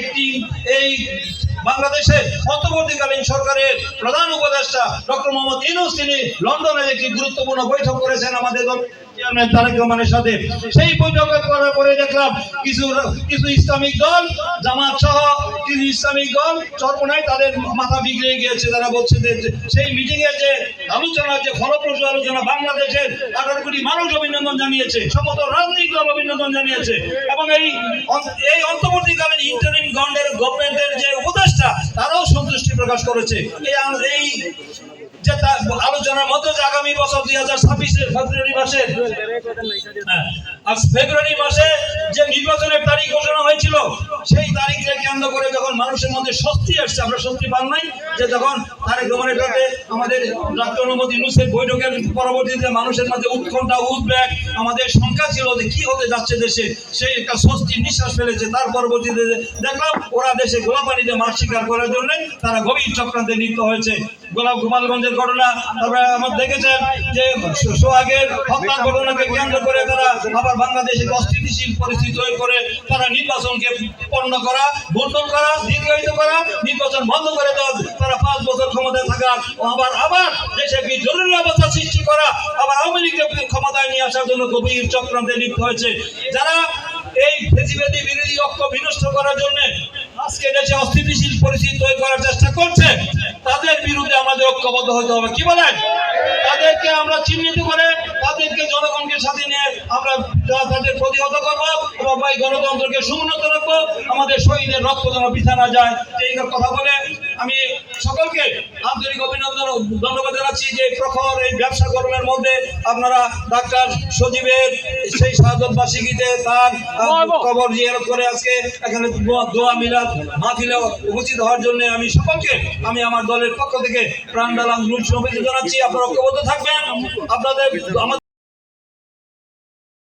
একটি এই বাংলাদেশের অন্তর্বর্তীকালীন সরকারের প্রধান উপদেষ্টা ডক্টর মোহাম্মদ ইউনুস, তিনি লন্ডনের একটি গুরুত্বপূর্ণ বৈঠক করেছেন আমাদের তারেক রহমানের সাথে। সেই বৈঠক করার পরে দেখলাম কিছু কিছু ইসলামিক দল, জামাত সহ কিছু ইসলামিক দল চরমনায় তাদের মাথা বিগড়ে গিয়েছে। তারা বলছে যে সেই মিটিং এ যে আলোচনা, যে ফলপ্রসূ আলোচনা বাংলাদেশের আঠারো কোটি মানুষ অভিনন্দন জানিয়েছে, সমস্ত রাজনৈতিক দল অভিনন্দন জানিয়েছে এবং এই এই ইন্টারিম গভর্নমেন্টের যে উপদেষ্টা তারাও সন্তুষ্টি প্রকাশ করেছে। এই যে আলোচনার যে আগামী বছর দুই হাজার ছাব্বিশের ফেব্রুয়ারি মাসে হ্যাঁ, ফেব্রুয়ারি মাসে যে নির্বাচনের তারিখ ঘোষণা হয়েছিল সেই তারিখকে কেন্দ্র করে যখন মানুষের মধ্যে স্বস্তি আসছে, আমরা স্বস্তি পান নাই যে যখন তারেক রহমানের সাথে আমাদের ডক্টর মোহাম্মদ ইউনুসের বৈঠকের পরবর্তীতে মানুষের মধ্যে উৎকণ্ঠা, উদ্বেগ, আমাদের শঙ্কা ছিল যে কি হতে যাচ্ছে দেশে সেই একটা স্বস্তির নিঃশ্বাস ফেলেছে। তার পরবর্তীতে দেখলাম ওরা দেশে গোলাপানিতে মাছ শিকার করার জন্য তারা গভীর চক্রান্তে লিপ্ত হয়েছে। গোলাপ গোপালগঞ্জের ঘটনা তারপরে আমরা দেখেছেন যে সোহাগের হত্যার ঘটনাকে কেন্দ্র করে তারা আবার বাংলাদেশে অস্থিতিশীল পরিস্থিতি তৈরি করে তারা নির্বাচনকে পণ্য করা ভোটন করা, দীর্ঘায়িত করা, নির্বাচন বন্ধ করে দেওয়া, তারা পাঁচ বছর ক্ষমতায় থাকা আবার আবার দেশে একটি জরুরি অবস্থা সৃষ্টি করা, আবার আওয়ামী লীগকে ক্ষমতায় নিয়ে আসার জন্য গভীর চক্রান্তে লিপ্ত হয়েছে। যারা এই ফেসিবাদী বিরোধী ঐক্য বিনষ্ট করার জন্য আজকে দেশে অস্থিতিশীল পরিস্থিতি তৈরি করার চেষ্টা করছে, তাদের বিরুদ্ধে আমাদের ঐক্যবদ্ধ হতে হবে। কি বলেন? তাদেরকে আমরা চিহ্নিত করে তাদেরকে জনগণকে সাথে নিয়ে আমরা তাদের প্রতিহত করব এবং এই গণতন্ত্রকে সমুন্নত রাখব। আমাদের শহীদের রক্ত যেন পিছা না যায় এই কথা বলে আমি সকলকে আন্তরিক অভিনন্দন ধন্যবাদ জানাচ্ছি যে প্রখর এই ব্যবসা কর্মের মধ্যে আপনারা ডাক্তার সজীবের সেই বার্ষিকীতে তার কবর জিয়ারত করে আজকে এখানে দোয়া- দোয়া মিলাদ মাহফিলে উপস্থিত হওয়ার জন্য আমি সকলকে, আমি আমার দলের পক্ষ থেকে প্রাণ ডালাম জানাচ্ছি। আপনারা ঐক্যবদ্ধ থাকবেন। আপনাদের, আমাদের